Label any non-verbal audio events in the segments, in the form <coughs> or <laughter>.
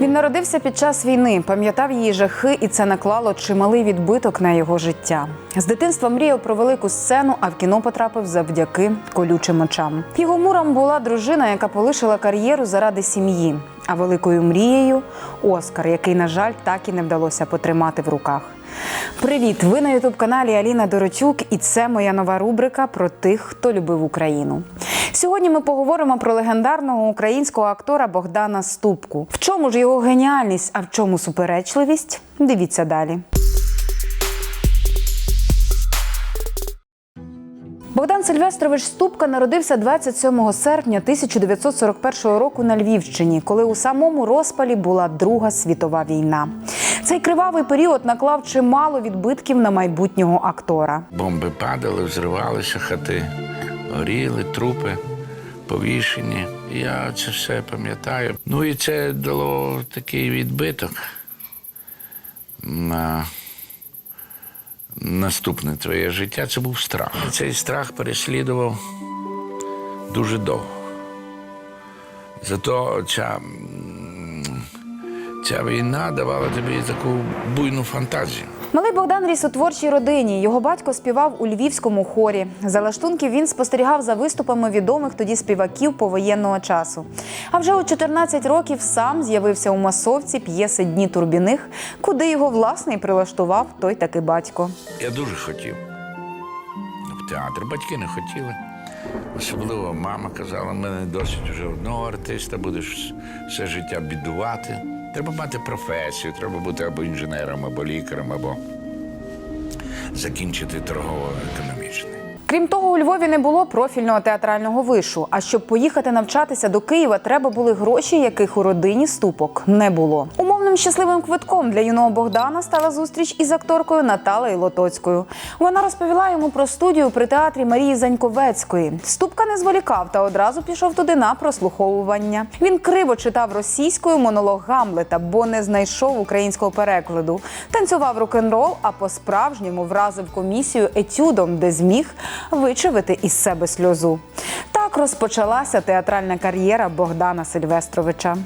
Він народився під час війни, пам'ятав її жахи, і це наклало чималий відбиток на його життя. З дитинства мріяв про велику сцену, а в кіно потрапив завдяки колючим очам. Його муром була дружина, яка полишила кар'єру заради сім'ї. А великою мрією Оскар, який, на жаль, так і не вдалося потримати в руках. Привіт! Ви на ютуб каналі Аліна Дорочук, і це моя нова рубрика про тих, хто любив Україну. Сьогодні ми поговоримо про легендарного українського актора Богдана Ступку. В чому ж його геніальність, а в чому суперечливість? Дивіться далі. Богдан Сильвестрович Ступка народився 27 серпня 1941 року на Львівщині, коли у самому розпалі була Друга світова війна. Цей кривавий період наклав чимало відбитків на майбутнього актора. Бомби падали, взривалися хати, горіли, трупи, повішені. Я це все пам'ятаю. Ну і це дало такий відбиток на наступне твоє життя. Це був страх. Цей страх переслідував дуже довго. Зато ця, ця війна давала тобі таку буйну фантазію. Малий Богдан ріс у творчій родині. Його батько співав у львівському хорі. За лаштунків він спостерігав за виступами відомих тоді співаків повоєнного часу. А вже у 14 років сам з'явився у масовці п'єси Дні Турбіних, куди його власне і прилаштував той таки батько. Я дуже хотів в театр. Батьки не хотіли. Особливо мама казала, мене досить вже одного артиста, будеш все життя бідувати. Треба мати професію, треба бути або інженером, або лікарем, або закінчити торгово-економічний. Крім того, у Львові не було профільного театрального вишу. А щоб поїхати навчатися до Києва, треба були гроші, яких у родині ступок не було. Умовним щасливим квитком для юного Богдана стала зустріч із акторкою Наталею Лотоцькою. Вона розповіла йому про студію при театрі Марії Заньковецької. Ступка не зволікав та одразу пішов туди на прослуховування. Він криво читав російською монолог Гамлета, бо не знайшов українського перекладу. Танцював рок-н-рол, а по-справжньому вразив комісію етюдом, де зміг вичавити із себе сльозу. Так розпочалася театральна кар'єра Богдана Сильвестровича.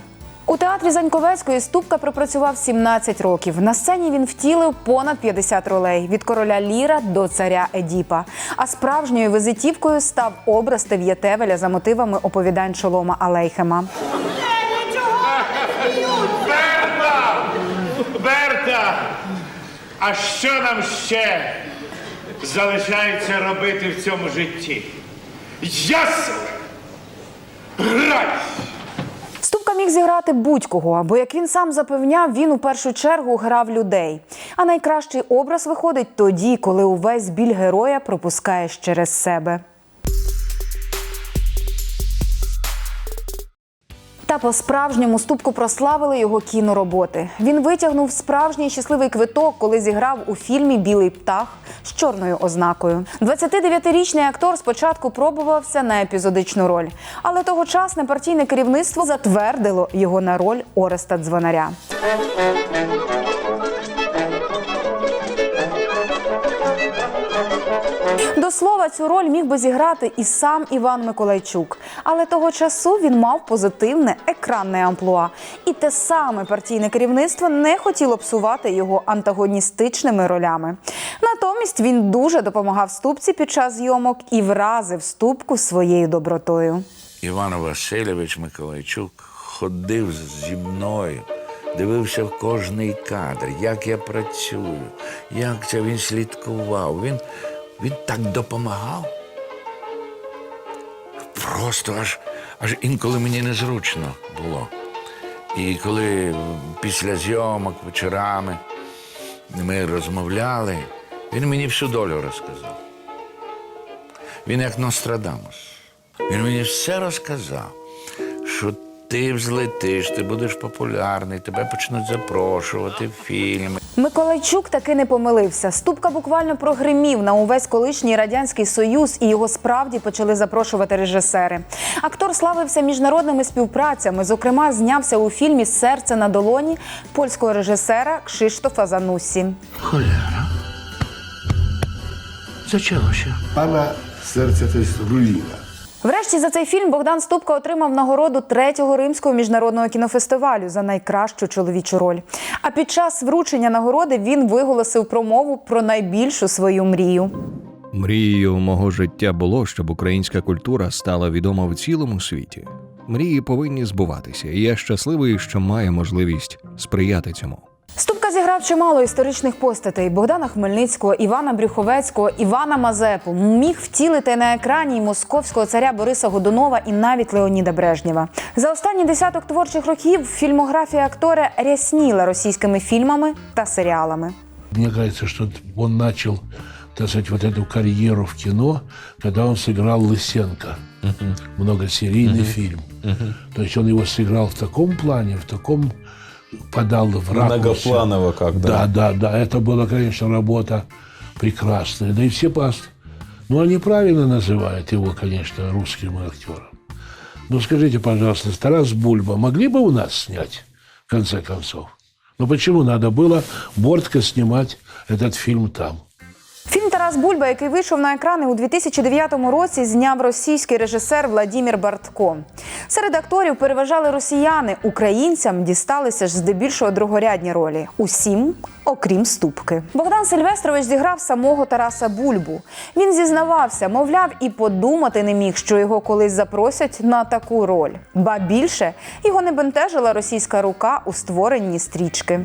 У театрі Заньковецької Ступка пропрацював 17 років. На сцені він втілив понад 50 ролей від короля Ліра до царя Едіпа. А справжньою визитівкою став образ Тев'єтевеля за мотивами оповідань Шолома Алейхема. Берта! Берта! А що нам ще залишається робити в цьому житті? Ясно! Грай! Ступка міг зіграти будь-кого, бо як він сам запевняв, він у першу чергу грав людей. А найкращий образ виходить тоді, коли увесь біль героя пропускаєш через себе. Та по-справжньому ступку прославили його кінороботи. Він витягнув справжній щасливий квиток, коли зіграв у фільмі Білий птах з чорною ознакою. 29-річний актор спочатку пробувався на епізодичну роль, але тогочасне партійне керівництво затвердило його на роль Ореста Дзвонаря. Слова, цю роль міг би зіграти і сам Іван Миколайчук, але того часу він мав позитивне екранне амплуа, і те саме партійне керівництво не хотіло псувати його антагоністичними ролями. Натомість він дуже допомагав ступці під час зйомок і вразив ступку своєю добротою. Іван Васильович Миколайчук ходив зі мною, дивився в кожний кадр, як я працюю, як це він слідкував. Він, він так допомагав. Просто аж, аж інколи мені незручно було. І коли після зйомок вечорами ми розмовляли, він мені всю долю розказав. Він як Нострадамус. Він мені все розказав, що ти взлетиш, ти будеш популярний, тебе почнуть запрошувати в фільми. Миколайчук таки не помилився. Ступка буквально прогримів на увесь колишній радянський союз, і його справді почали запрошувати режисери. Актор славився міжнародними співпрацями. Зокрема, знявся у фільмі Серце на долоні польського режисера Кшиштофа Занусі. Się. Pana serce to jest ruina. Врешті за цей фільм Богдан Ступка отримав нагороду третього римського міжнародного кінофестивалю за найкращу чоловічу роль. А під час вручення нагороди він виголосив промову про найбільшу свою мрію. Мрією мого життя було, щоб українська культура стала відома в цілому світі. Мрії повинні збуватися, і я щасливий, що маю можливість сприяти цьому. Ступка зіграв чимало історичних постатей Богдана Хмельницького, Івана Брюховецького, Івана Мазепу. Міг втілити на екрані й московського царя Бориса Годунова і навіть Леоніда Брежнєва. За останні десяток творчих років фільмографія актора рясніла російськими фільмами та серіалами. Мне кажется, что он начал, так сказать, вот эту карьеру в кино, когда он сыграл Лысенко. Многосерийный фильм. То есть он его сыграл в таком плане, в таком Подал в ракурсе. Многопланово как, Да, да. да, да. Это была, конечно, работа прекрасная. Да и все паст. Ну, они правильно называют его, конечно, русским актером. Ну, скажите, пожалуйста, Тарас Бульба могли бы у нас снять, в конце концов? Ну, почему надо было Бортко снимать этот фильм там? Фільм Тарас Бульба, який вийшов на екрани у 2009 році, зняв російський режисер Владімір Бартко. Серед акторів переважали росіяни. Українцям дісталися ж здебільшого другорядні ролі. Усім, окрім ступки. Богдан Сильвестрович зіграв самого Тараса Бульбу. Він зізнавався, мовляв, і подумати не міг, що його колись запросять на таку роль. Ба більше його не бентежила російська рука у створенні стрічки.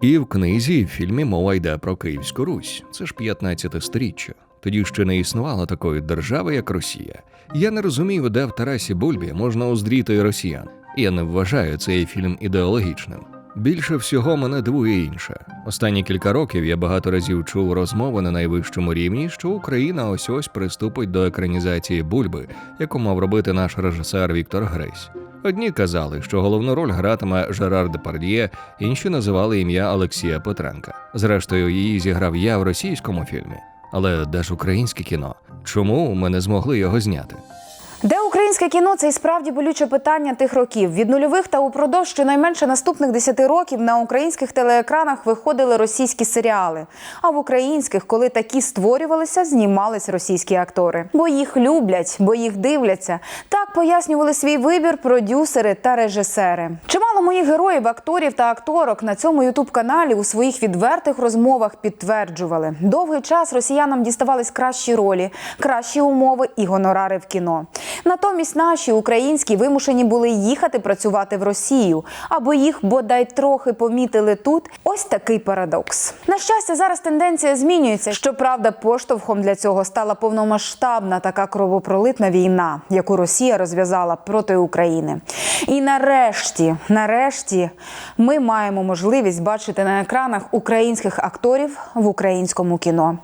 І в книзі, і в фільмі мова йде про Київську Русь. Це ж 15 сторіччя. Тоді ще не існувало такої держави, як Росія. Я не розумію, де в Тарасі Бульбі можна оздріти росіян. Я не вважаю цей фільм ідеологічним. Більше всього мене дивує інше. Останні кілька років я багато разів чув розмови на найвищому рівні, що Україна ось ось приступить до екранізації Бульби, яку мав робити наш режисер Віктор Гресь. Одні казали, що головну роль гратиме Жерар Депардьє, інші називали ім'я Олексія Петренка. Зрештою, її зіграв я в російському фільмі. Але де ж українське кіно? Чому ми не змогли його зняти? Українське кіно це і справді болюче питання тих років. Від нульових та упродовж щонайменше наступних 10 років на українських телеекранах виходили російські серіали. А в українських, коли такі створювалися, знімались російські актори. Бо їх люблять, бо їх дивляться. Так пояснювали свій вибір продюсери та режисери. Чимало моїх героїв, акторів та акторок на цьому ютуб каналі у своїх відвертих розмовах підтверджували, довгий час росіянам діставались кращі ролі, кращі умови і гонорари в кіно. Натомість наші українські вимушені були їхати працювати в Росію, аби їх бодай трохи помітили тут. Ось такий парадокс. На щастя, зараз тенденція змінюється. Щоправда, поштовхом для цього стала повномасштабна така кровопролитна війна, яку Росія розв'язала проти України. І нарешті, нарешті, ми маємо можливість бачити на екранах українських акторів в українському кіно.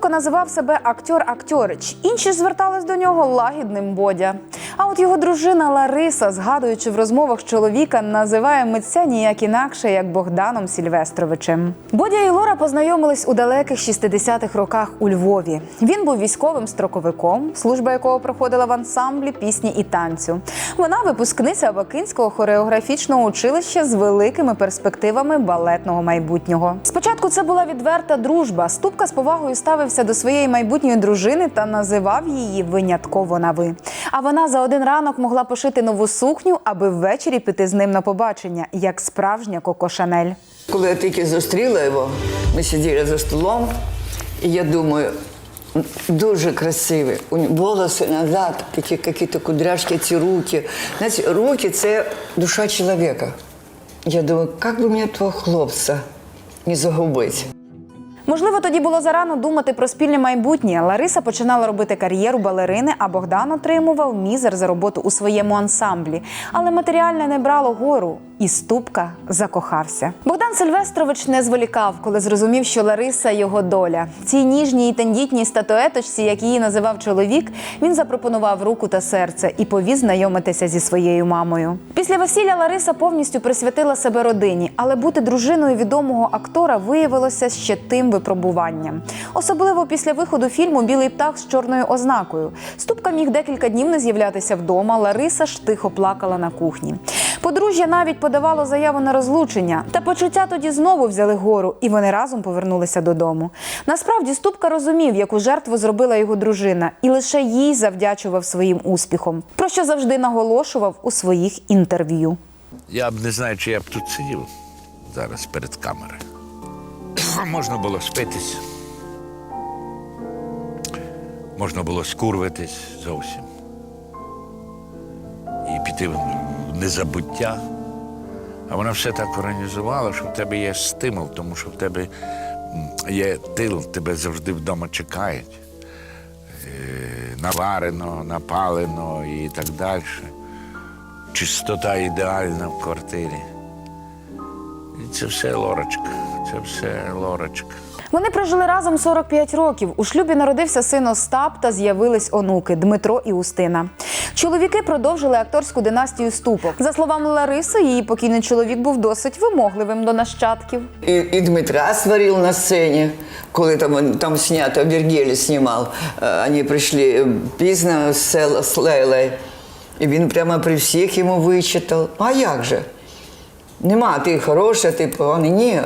Богдан називав себе актор Актьорич. Інші звертались до нього лагідним Бодя. А от його дружина Лариса, згадуючи в розмовах чоловіка, називає митця ніяк інакше, як Богданом Сільвестровичем. Бодя і Лора познайомились у далеких 60-х роках у Львові. Він був військовим строковиком, служба якого проходила в ансамблі пісні і танцю. Вона випускниця Бакинського хореографічного училища з великими перспективами балетного майбутнього. Спочатку це була відверта дружба. Ступка з повагою ставився до своєї майбутньої дружини та називав її винятково на ви. А вона за один ранок могла пошити нову сукню, аби ввечері піти з ним на побачення, як справжня Коко Шанель. Коли я тільки зустріла його, ми сиділи за столом, і я думаю, дуже красивий. У нього волоси назад, такі якісь кудряшки, ці руки. Знаєте, руки це душа чоловіка. Я думаю, як би мені того хлопця не загубити. Можливо, тоді було зарано думати про спільне майбутнє. Лариса починала робити кар'єру балерини, а Богдан отримував мізер за роботу у своєму ансамблі. Але матеріальне не брало гору, і ступка закохався. Богдан Сильвестрович не зволікав, коли зрозумів, що Лариса його доля. Цій ніжній і тендітній статуеточці, як її називав чоловік, він запропонував руку та серце і повіз знайомитися зі своєю мамою. Після весілля Лариса повністю присвятила себе родині, але бути дружиною відомого актора виявилося ще тим випробуванням. Особливо після виходу фільму Білий птах з чорною ознакою. Ступка міг декілька днів не з'являтися вдома. Лариса ж тихо плакала на кухні. Подружжя навіть подавало заяву на розлучення. Та почуття тоді знову взяли гору, і вони разом повернулися додому. Насправді Ступка розумів, яку жертву зробила його дружина, і лише їй завдячував своїм успіхом, про що завжди наголошував у своїх інтерв'ю. Я б не знаю, чи я б тут сидів зараз перед камерою. <coughs> Можна було спитись. Можна було скурвитись зовсім. І піти в незабуття. А вона все так організувала, що в тебе є стимул, тому що в тебе є тил, тебе завжди вдома чекають. Е, Наварено, напалено і так далі. Чистота ідеальна в квартирі. І це все лорочка. Це все лорочка. Вони прожили разом 45 років. У шлюбі народився син Остап та з'явились онуки Дмитро і Устина. Чоловіки продовжили акторську династію ступок. За словами Лариси, її покійний чоловік був досить вимогливим до нащадків. І, і Дмитра сварив на сцені, коли там, там снято, Вергелі знімав. Е, Вони прийшли пізно з села з Лейлою. І він прямо при всіх йому вичитав. А як же? Нема, ти хороша, ти поганий. Ні.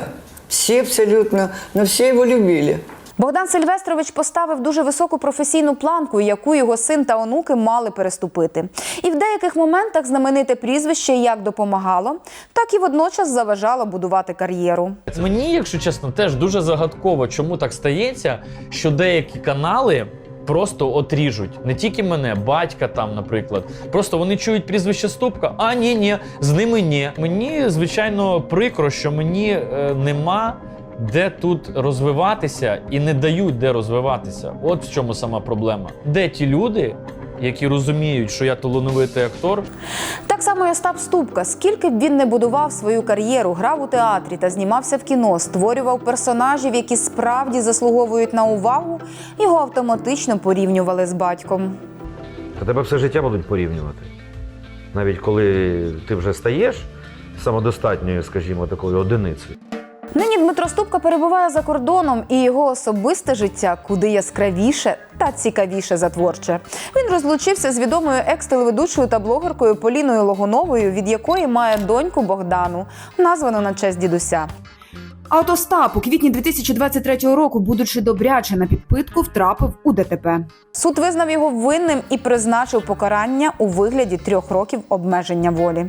Всі абсолютно, ну всі його любили. Богдан Сильвестрович поставив дуже високу професійну планку, яку його син та онуки мали переступити. І в деяких моментах знамените прізвище як допомагало, так і водночас заважало будувати кар'єру. Мені, якщо чесно, теж дуже загадково, чому так стається, що деякі канали. Просто отріжуть не тільки мене, батька там, наприклад. Просто вони чують прізвище Ступка. А ні, ні, з ними ні. Мені звичайно прикро, що мені е, нема де тут розвиватися і не дають де розвиватися. От в чому сама проблема. Де ті люди, які розуміють, що я талановитий актор, Так само і Остап Ступка. Скільки б він не будував свою кар'єру, грав у театрі та знімався в кіно, створював персонажів, які справді заслуговують на увагу, його автоматично порівнювали з батьком. Та тебе все життя будуть порівнювати. Навіть коли ти вже стаєш самодостатньою, скажімо, такою одиницею. Нині Дмитро Ступка перебуває за кордоном, і його особисте життя куди яскравіше та цікавіше за творче. Він розлучився з відомою екс-телеведучою та блогеркою Поліною Логуновою, від якої має доньку Богдану, названу на честь дідуся. А от Остап у квітні 2023 року, будучи добряче на підпитку, втрапив у ДТП. Суд визнав його винним і призначив покарання у вигляді трьох років обмеження волі.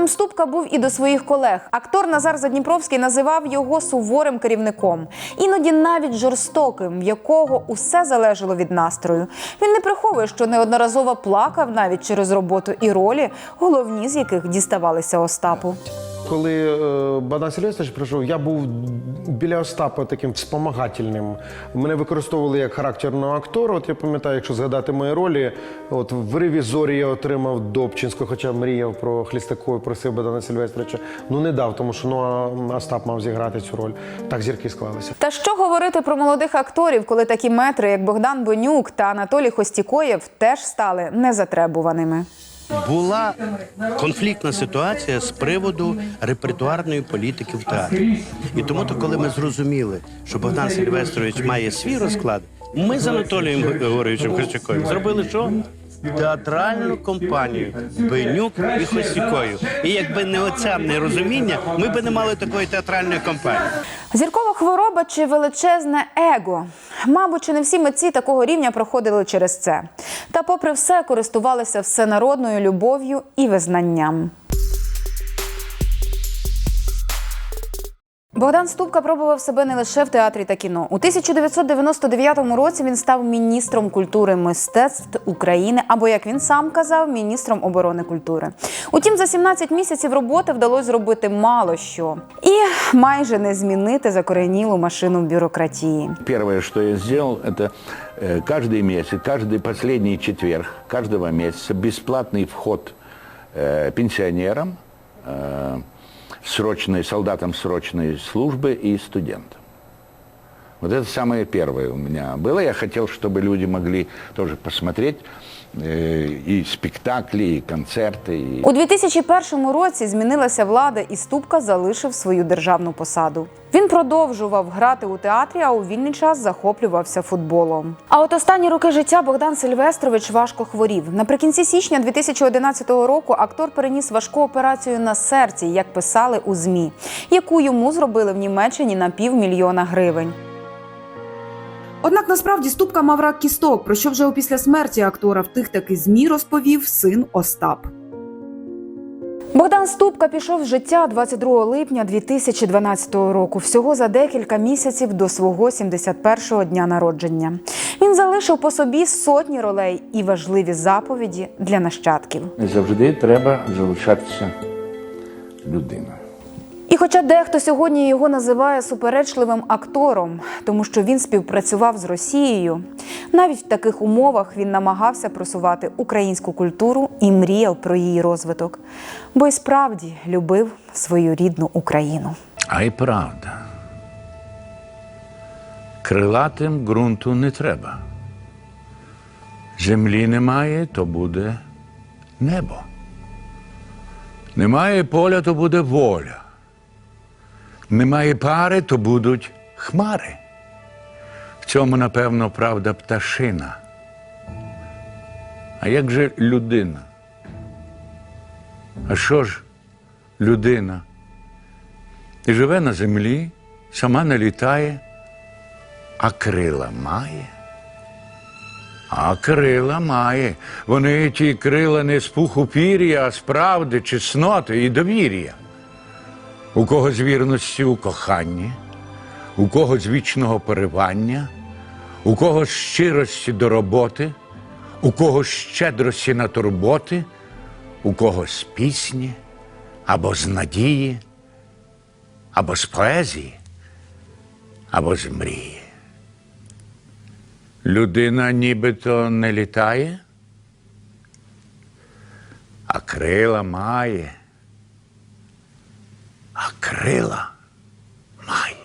Вимогливим Ступка був і до своїх колег. Актор Назар Задніпровський називав його суворим керівником, іноді навіть жорстоким, в якого усе залежало від настрою. Він не приховує, що неодноразово плакав навіть через роботу і ролі, головні з яких діставалися Остапу. Коли е, Богдан Сильвестрович прийшов, я був біля Остапа таким спомагательним. Мене використовували як характерного актора. От я пам'ятаю, якщо згадати мої ролі, от в ревізорі я отримав Добчинську, хоча мріяв про Хлістаку і просив Богдана Сильвестровича. Ну не дав, тому що ну, Остап мав зіграти цю роль. Так зірки склалися. Та що говорити про молодих акторів, коли такі метри, як Богдан Бонюк та Анатолій Хостікоєв, теж стали незатребуваними. Була конфліктна ситуація з приводу репертуарної політики в театрі. І тому, то, коли ми зрозуміли, що Богдан Сильвестрович має свій розклад, ми з Анатолієм Григоровичем Хрещаковим зробили що? Театральну компанію Бенюк і Хосікою. І якби не оце нерозуміння, ми би не мали такої театральної компанії. Зіркова хвороба чи величезне его. Мабуть, чи не всі митці такого рівня проходили через це. Та, попри все, користувалися всенародною любов'ю і визнанням. Богдан Ступка пробував себе не лише в театрі та кіно. У 1999 році він став міністром культури мистецтв України, або як він сам казав, міністром оборони культури. Утім, за 17 місяців роботи вдалося зробити мало що і майже не змінити закоренілу машину бюрократії. Первое, что я сделал, это э, каждый месяц, каждый последний четверг каждого месяца бесплатный вход э, пенсионерам, э, срочной, солдатам срочной службы и студентам. Вот это самое первое у меня было. Я хотел, чтобы люди могли тоже посмотреть э, и спектакли, и концерты. И... У 2001 році змінилася влада, і Ступка залишив свою державну посаду. Він продовжував грати у театрі, а у вільний час захоплювався футболом. А от останні роки життя Богдан Сильвестрович важко хворів. Наприкінці січня 2011 року актор переніс важку операцію на серці, як писали у змі, яку йому зробили в Німеччині на півмільйона гривень. Однак насправді Ступка мав рак кісток, про що вже опісля смерті актора в тих таки змі розповів син Остап. Богдан Ступка пішов з життя 22 липня 2012 року, всього за декілька місяців до свого 71-го дня народження. Він залишив по собі сотні ролей і важливі заповіді для нащадків. Завжди треба залишатися людиною. Хоча дехто сьогодні його називає суперечливим актором, тому що він співпрацював з Росією, навіть в таких умовах він намагався просувати українську культуру і мріяв про її розвиток, бо й справді любив свою рідну Україну. А й правда. Крилатим ґрунту не треба. Землі немає, то буде небо. Немає поля, то буде воля. Немає пари, то будуть хмари. В цьому, напевно, правда пташина. А як же людина? А що ж людина? І живе на землі, сама не літає, а крила має. А крила має. Вони ті крила не з пуху пір'я, а з правди, чесноти і довір'я. У кого з вірності у коханні, у кого з вічного поривання, у кого з щирості до роботи, у кого з щедрості на турботи, у кого з пісні або з надії або з поезії, або з мрії. Людина нібито не літає, а крила має, а крила має.